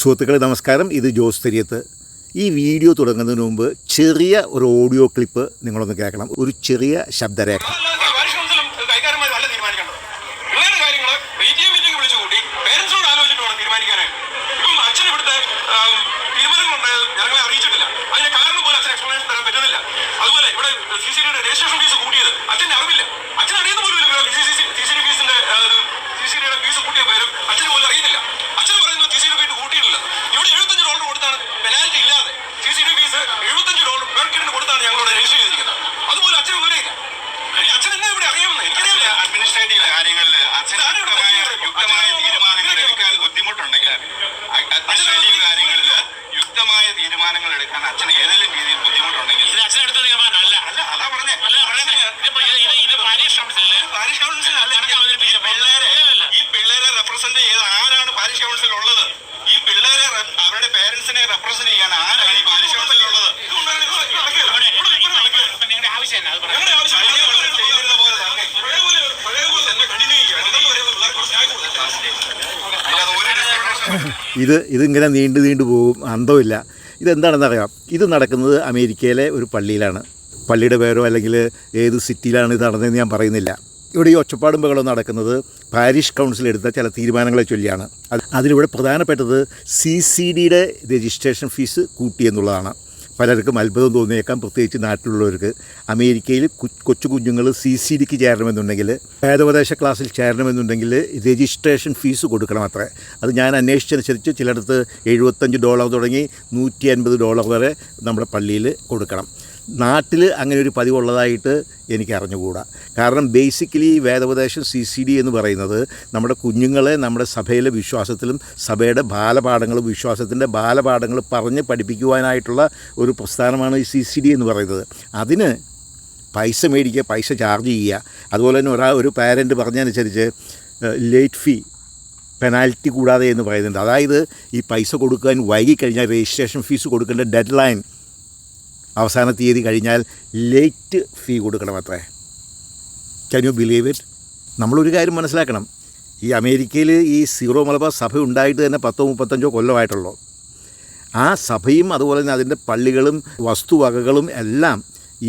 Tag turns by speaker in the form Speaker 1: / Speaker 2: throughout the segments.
Speaker 1: സുഹൃത്തുക്കളെ നമസ്കാരം. ഇത് ജോസ് തെരിയത്ത്. ഈ വീഡിയോ തുടങ്ങുന്നതിന് മുമ്പ് ചെറിയ ഒരു ഓഡിയോ ക്ലിപ്പ് നിങ്ങളൊന്ന് കേൾക്കണം. ഒരു ചെറിയ ശബ്ദരേഖ.
Speaker 2: സി സി ഫീസ് കൂട്ടിയിട്ടില്ല. ഇവിടെ എഴുപത്തഞ്ച് ഡോളർ കൊടുത്താണ്. പെനാൽറ്റി ഇല്ലാതെ സി സി ഫീസ് എഴുപത്തഞ്ച് ഡോളർ പേർ കിഡിന് കൊടുത്താണ് ഞങ്ങളോട് രജിസ്റ്റർ ചെയ്തിരിക്കുന്നത്. അതുപോലെ അച്ഛന് വിവരമില്ല അച്ഛൻ എന്നെ ഇവിടെ അറിയാമെന്ന് എനിക്കറിയില്ല
Speaker 3: അഡ്മിനിസ്ട്രേറ്റീവ് കാര്യങ്ങളിൽ
Speaker 2: അച്ഛൻ
Speaker 3: യുക്തമായ തീരുമാനങ്ങൾ എടുക്കാൻ ബുദ്ധിമുട്ടുണ്ടെങ്കിൽ അഡ്മിനിസ്ട്രേറ്റീവ് കാര്യങ്ങളിൽ യുക്തമായ തീരുമാനങ്ങൾ എടുക്കാൻ അച്ഛന് ഏതെങ്കിലും രീതിയിൽ ബുദ്ധിമുട്ടുണ്ടെങ്കിൽ
Speaker 4: ഇത് അച്ഛനെടുത്ത തീരുമാനമല്ല
Speaker 3: അല്ല. അതാ പറഞ്ഞേ.
Speaker 4: അല്ല ഇതിപ്പോ ഇത് പാരീഷ് കൗൺസിലിൽ
Speaker 3: പാരിഷ് കൗൺസിൽ അല്ല? ഈ പിള്ളേരെ ഈ പിള്ളേരെ റെപ്രസെന്റ് ചെയ്ത് ആരാണ് പാരിഷ് കൗൺസിൽ ഉള്ളത്?
Speaker 4: നിങ്ങളുടെ ആവശ്യം അത്
Speaker 1: ഇത് ഇതിങ്ങനെ നീണ്ടു നീണ്ടു പോകും അന്തമില്ല ഇതെന്താണെന്നറിയാം ഇത് നടക്കുന്നത് അമേരിക്കയിലെ ഒരു പള്ളിയിലാണ് പള്ളിയുടെ പേരോ അല്ലെങ്കിൽ ഏത് സിറ്റിയിലാണ് ഇത് നടന്നതെന്ന് ഞാൻ പറയുന്നില്ല ഇവിടെ ഈ ഒച്ചപ്പാടും ബഹളവും നടക്കുന്നത് പാരീഷ് കൗൺസിൽ എടുത്ത ചില തീരുമാനങ്ങളെ ചൊല്ലിയാണ്. അത് അതിലിവിടെ പ്രധാനപ്പെട്ടത് സി സി ഡിയുടെ രജിസ്ട്രേഷൻ ഫീസ് കൂട്ടി എന്നുള്ളതാണ്. പലർക്കും അത്ഭുതം തോന്നിയേക്കാം പ്രത്യേകിച്ച് നാട്ടിലുള്ളവർക്ക്. അമേരിക്കയിൽ കൊച്ചു കുഞ്ഞുങ്ങൾ സി സി ഡിക്ക് ചേരണമെന്നുണ്ടെങ്കിൽ ഭേദോപദേശ ക്ലാസ്സിൽ ചേരണമെന്നുണ്ടെങ്കിൽ രജിസ്ട്രേഷൻ ഫീസ് കൊടുക്കണം അത്രേ. അത് ഞാൻ അന്വേഷിച്ചനുസരിച്ച് ചിലയിടത്ത് എഴുപത്തഞ്ച് ഡോളർ തുടങ്ങി നൂറ്റി അൻപത് ഡോളർ വരെ നമ്മുടെ പള്ളിയിൽ കൊടുക്കണം. നാട്ടിൽ അങ്ങനെ ഒരു പതിവുള്ളതായിട്ട് എനിക്ക് അറിഞ്ഞുകൂടാ കാരണം ബേസിക്കലി വേദോപദേശം സി സി ഡി എന്ന് പറയുന്നത് നമ്മുടെ കുഞ്ഞുങ്ങളെ നമ്മുടെ സഭയിലെ വിശ്വാസത്തിലും സഭയുടെ ബാലപാഠങ്ങളും വിശ്വാസത്തിന്റെ ബാലപാഠങ്ങൾ പറഞ്ഞ് പഠിപ്പിക്കുവാനായിട്ടുള്ള ഒരു പ്രസ്ഥാനമാണ് ഈ സി സി ഡി എന്ന് പറയുന്നത്. അതിന് പൈസ മേടിക്കുക പൈസ ചാർജ് ചെയ്യുക. അതുപോലെ തന്നെ ഒരാൾ ഒരു പാരന്റ് പറഞ്ഞതനുസരിച്ച് ലേറ്റ് ഫീ പെനാൽറ്റി കൂടാതെ എന്ന് പറയുന്നുണ്ട്. അതായത് ഈ പൈസ കൊടുക്കാൻ വൈകിക്കഴിഞ്ഞാൽ രജിസ്ട്രേഷൻ ഫീസ് കൊടുക്കേണ്ട ഡെഡ് ലൈൻ അവസാന തീയതി കഴിഞ്ഞാൽ ലേറ്റ് ഫീ കൊടുക്കണം അത്രേ ക്യാൻ യു ബിലീവ് ഇറ്റ് നമ്മളൊരു കാര്യം മനസ്സിലാക്കണം. ഈ അമേരിക്കയിൽ ഈ സീറോ മലബാർ സഭ ഉണ്ടായിട്ട് തന്നെ പത്തോ മുപ്പത്തഞ്ചോ കൊല്ലമായിട്ടുള്ളൂ. ആ സഭയും അതുപോലെ തന്നെ അതിന്റെ പള്ളികളും വസ്തുവകകളും എല്ലാം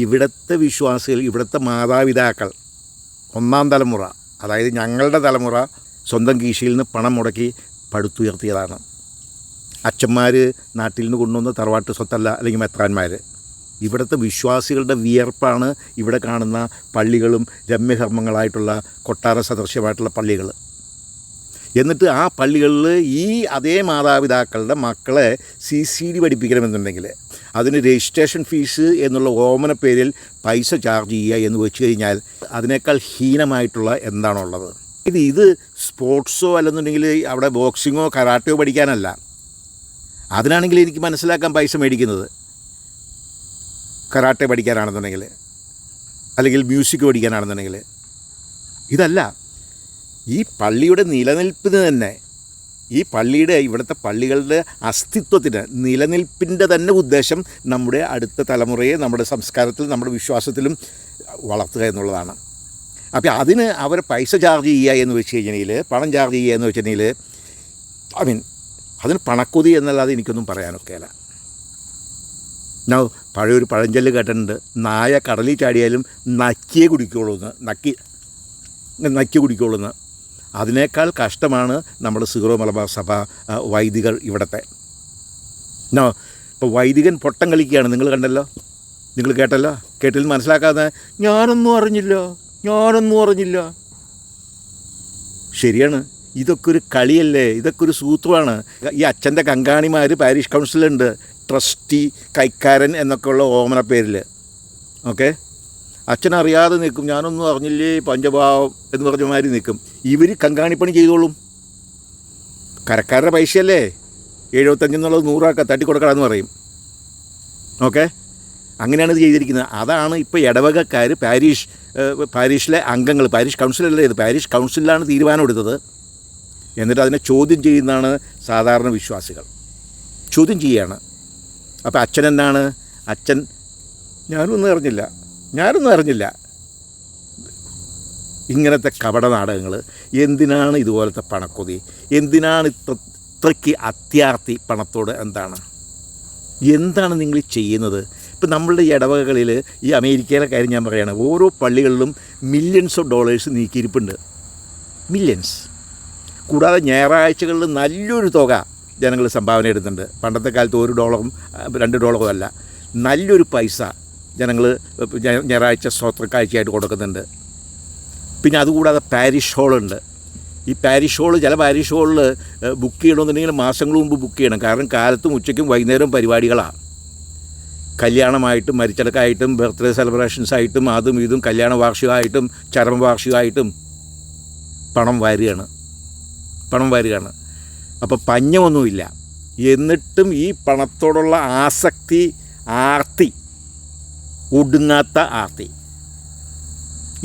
Speaker 1: ഇവിടുത്തെ വിശ്വാസികൾ ഇവിടുത്തെ മാതാപിതാക്കൾ ഒന്നാം തലമുറ അതായത് ഞങ്ങളുടെ തലമുറ സ്വന്തം കീശയിൽ നിന്ന് പണം മുടക്കി പടുത്തുയർത്തിയതാണ്. അച്ഛന്മാർ നാട്ടിൽ നിന്ന് കൊണ്ടുവന്ന തറവാട്ട് സ്വത്തല്ല അല്ലെങ്കിൽ മെത്രാന്മാർ ഇവിടുത്തെ വിശ്വാസികളുടെ വിയർപ്പാണ് ഇവിടെ കാണുന്ന പള്ളികളും രമ്യകർമ്മങ്ങളായിട്ടുള്ള കൊട്ടാര സദൃശ്യമായിട്ടുള്ള പള്ളികൾ. എന്നിട്ട് ആ പള്ളികളിൽ ഈ അതേ മാതാപിതാക്കളുടെ മക്കളെ സി സി ഡി പഠിപ്പിക്കണമെന്നുണ്ടെങ്കിൽ അതിന് രജിസ്ട്രേഷൻ ഫീസ് എന്നുള്ള ഓമന പേരിൽ പൈസ ചാർജ് ചെയ്യുക എന്ന് വെച്ച് കഴിഞ്ഞാൽ അതിനേക്കാൾ ഹീനമായിട്ടുള്ള എന്താണുള്ളത്? ഇത് ഇത് സ്പോർട്സോ അല്ലെന്നുണ്ടെങ്കിൽ അവിടെ ബോക്സിങ്ങോ കരാട്ടയോ പഠിക്കാനല്ല. അതിനാണെങ്കിൽ എനിക്ക് മനസ്സിലാക്കാൻ പൈസ മേടിക്കുന്നത്. കരാട്ടെ പഠിക്കാനാണെന്നുണ്ടെങ്കിൽ അല്ലെങ്കിൽ മ്യൂസിക് പഠിക്കാനാണെന്നുണ്ടെങ്കിൽ ഇതല്ല. ഈ പള്ളിയുടെ നിലനിൽപ്പിന് തന്നെ ഈ പള്ളിയുടെ ഇവിടുത്തെ പള്ളികളുടെ അസ്തിത്വത്തിന് നിലനിൽപ്പിന്റെ തന്നെ ഉദ്ദേശം നമ്മുടെ അടുത്ത തലമുറയെ നമ്മുടെ സംസ്കാരത്തിൽ നമ്മുടെ വിശ്വാസത്തിലും വളർത്തുക എന്നുള്ളതാണ്. അപ്പോൾ അതിന് അവർ പൈസ ചാർജ് ചെയ്യുക എന്ന് വെച്ച് കഴിഞ്ഞാൽ പണം ചാർജ് ചെയ്യുക എന്ന് വെച്ചിട്ടുണ്ടെങ്കിൽ ഐ മീൻ അതിന് പണക്കൊതി എന്നല്ലാതെ എനിക്കൊന്നും പറയാനൊക്കെയല്ല. ഞാൻ പഴയൊരു പഴഞ്ചൊല്ല് കേട്ടിട്ടുണ്ട്. നായ കടലിൽ ചാടിയാലും നക്കിയേ കുടിക്കുള്ളൂ എന്ന്. നക്കി നക്കി കുടിക്കുള്ളൂ എന്ന്. അതിനേക്കാൾ കഷ്ടമാണ് നമ്മുടെ സിറോ മലബാർ സഭ വൈദികർ ഇവിടുത്തെ. നോ ഇപ്പോൾ വൈദികൻ പൊട്ടം കളിക്കുകയാണ്. നിങ്ങൾ കണ്ടല്ലോ? നിങ്ങൾ കേട്ടല്ലോ? കേട്ടിൽ മനസ്സിലാക്കാതെ ഞാനൊന്നും അറിഞ്ഞില്ല. ഞാനൊന്നും അറിഞ്ഞില്ല. ശരിയാണ്. ഇതൊക്കെ ഒരു കളിയല്ലേ? ഇതൊക്കെ ഒരു സൂത്രമാണ്. ഈ അച്ഛന്റെ കങ്കാണിമാർ പാരീഷ് കൗൺസിലുണ്ട്. ട്രസ്റ്റി കൈക്കാരൻ എന്നൊക്കെയുള്ള ഓമന പേരിൽ. ഓക്കെ? അച്ഛൻ അറിയാതെ നിൽക്കും. ഞാനൊന്നും അറിഞ്ഞില്ലേ? പഞ്ചഭാവം എന്ന് പറഞ്ഞ മാതിരി നിൽക്കും. ഇവർ കങ്കാണിപ്പണി ചെയ്തോളും. കരക്കാരുടെ പൈസയല്ലേ? എഴുപത്തഞ്ചെന്നുള്ളത് തട്ടി തട്ടിക്കൊടുക്കണമെന്ന് പറയും. ഓക്കെ? അങ്ങനെയാണ് ഇത് ചെയ്തിരിക്കുന്നത്. അതാണ് ഇപ്പോൾ ഇടവകക്കാർ പാരീഷ് പാരീഷിലെ അംഗങ്ങൾ പാരീഷ് കൗൺസിലല്ലേ ഇത്? പാരീഷ് കൗൺസിലാണ് തീരുമാനം എടുത്തത്. എന്നിട്ട് അതിനെ ചോദ്യം ചെയ്യുന്നതാണ് സാധാരണ വിശ്വാസികൾ. ചോദ്യം ചെയ്യുകയാണ് അപ്പോൾ അച്ഛൻ എന്താണ്? അച്ഛൻ ഞാനൊന്നും അറിഞ്ഞില്ല. ഞാനൊന്നും അറിഞ്ഞില്ല. ഇങ്ങനത്തെ കപട നാടകങ്ങൾ എന്തിനാണ് ഇതുപോലത്തെ പണക്കൊതി? എന്തിനാണ് ഇത്ര ഇത്രയ്ക്ക് അത്യാർത്തി പണത്തോട് എന്താണ്? എന്താണ് നിങ്ങൾ ചെയ്യുന്നത്? ഇപ്പം നമ്മളുടെ ഇടവകകളിൽ ഈ അമേരിക്കയിലെ കാര്യം ഞാൻ പറയുകയാണ് ഓരോ പള്ളികളിലും മില്യൺസ് ഓഫ് ഡോളേഴ്സ് നീക്കിയിരിപ്പുണ്ട്. മില്യൺസ് കൂടാതെ ഞായറാഴ്ചകളിൽ നല്ലൊരു തുക ജനങ്ങൾ സംഭാവന ഇടുന്നുണ്ട് പണ്ടത്തെ കാലത്ത് ഒരു ഡോളറും രണ്ട് ഡോളറും അല്ല. നല്ലൊരു പൈസ ജനങ്ങൾ ഞായറാഴ്ച സ്വത്രക്കാഴ്ചയായിട്ട് കൊടുക്കുന്നുണ്ട്. പിന്നെ അതുകൂടാതെ പാരിഷ് ഹോളുണ്ട് ഈ പാരിഷ് ഹോൾ ചില പാരിഷ് ഹോളിൽ ബുക്ക് ചെയ്യണമെന്നുണ്ടെങ്കിൽ മാസങ്ങൾ മുമ്പ് ബുക്ക് ചെയ്യണം. കാരണം കാലത്തും ഉച്ചയ്ക്കും വൈകുന്നേരവും പരിപാടികളാണ്. കല്യാണമായിട്ടും മരിച്ചടക്കായിട്ടും ബർത്ത്ഡേ സെലിബ്രേഷൻസ് ആയിട്ടും അതും ഇതും കല്യാണ വാർഷികമായിട്ടും ചരമ വാർഷികമായിട്ടും പണം വാരുകയാണ്. പണം വാരുകയാണ്. അപ്പോൾ പഞ്ഞമൊന്നുമില്ല. എന്നിട്ടും ഈ പണത്തോടുള്ള ആസക്തി ആർത്തി ഒടുങ്ങാത്ത ആർത്തി.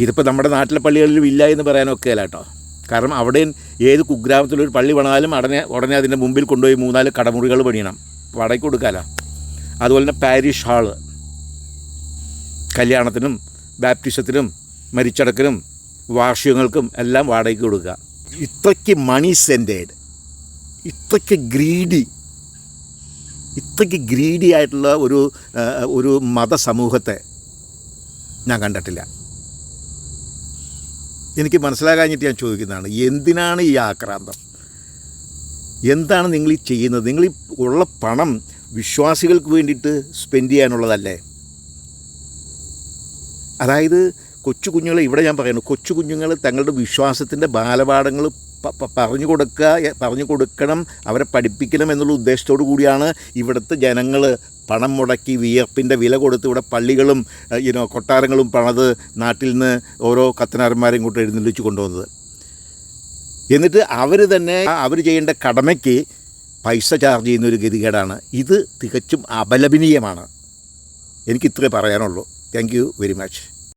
Speaker 1: ഇതിപ്പോൾ നമ്മുടെ നാട്ടിലെ പള്ളികളിലും ഇല്ല എന്ന് പറയാനൊക്കെ കേട്ടോ. കാരണം അവിടെ ഏത് കുഗ്രാമത്തിലൊരു പള്ളി പണിതാലും ഉടനെ ഉടനെ അതിന്റെ മുമ്പിൽ കൊണ്ടുപോയി മൂന്നാൽ കടമുറികൾ പണിയണം. വാടകയ്ക്ക് കൊടുക്കാമല്ലോ അതുപോലെ തന്നെ പാരിഷ് ഹാൾ. കല്യാണത്തിനും ബാപ്റ്റിസത്തിനും മരിച്ചടക്കിനും വാർഷികങ്ങൾക്കും എല്ലാം വാടകയ്ക്ക് കൊടുക്കുക. ഇത്രയ്ക്ക് മണി സെന്റേഡ് ഇത്രയ്ക്ക് ഗ്രീഡി ഇത്രയ്ക്ക് ഗ്രീഡി ആയിട്ടുള്ള ഒരു ഒരു മതസമൂഹത്തെ ഞാൻ കണ്ടിട്ടില്ല. എനിക്ക് മനസ്സിലാകാഞ്ഞിട്ട് ഞാൻ ചോദിക്കുന്നതാണ് എന്തിനാണ് ഈ ആക്രാന്തം? എന്താണ് നിങ്ങൾ ഈ ചെയ്യുന്നത്? നിങ്ങൾ ഈ ഉള്ള പണം വിശ്വാസികൾക്ക് വേണ്ടിയിട്ട് സ്പെൻഡ് ചെയ്യാനുള്ളതല്ലേ? അതായത് കൊച്ചു കുഞ്ഞുങ്ങളെ ഇവിടെ ഞാൻ പറയുന്നു കൊച്ചു കുഞ്ഞുങ്ങൾ തങ്ങളുടെ വിശ്വാസത്തിന്റെ ബാലപാഠങ്ങൾ പറഞ്ഞു കൊടുക്കുക പറഞ്ഞു കൊടുക്കണം അവരെ പഠിപ്പിക്കണം എന്നുള്ള ഉദ്ദേശത്തോടു കൂടിയാണ് ഇവിടുത്തെ ജനങ്ങൾ പണം മുടക്കി വിയർപ്പിന്റെ വില കൊടുത്ത് ഇവിടെ പള്ളികളും ഇനോ കൊട്ടാരങ്ങളും പണത് നാട്ടിൽ നിന്ന് ഓരോ കത്തനാരന്മാരെയും കൂട്ട് എഴുന്നള്ളിച്ച് കൊണ്ടുവന്നത്. എന്നിട്ട് അവർ തന്നെ അവർ ചെയ്യേണ്ട കടമയ്ക്ക് പൈസ ചാർജ് ചെയ്യുന്ന ഒരു ഗതികേടാണ്. ഇത് തികച്ചും അപലപനീയമാണ്. എനിക്കിത്രേ പറയാനുള്ളൂ. Thank you very much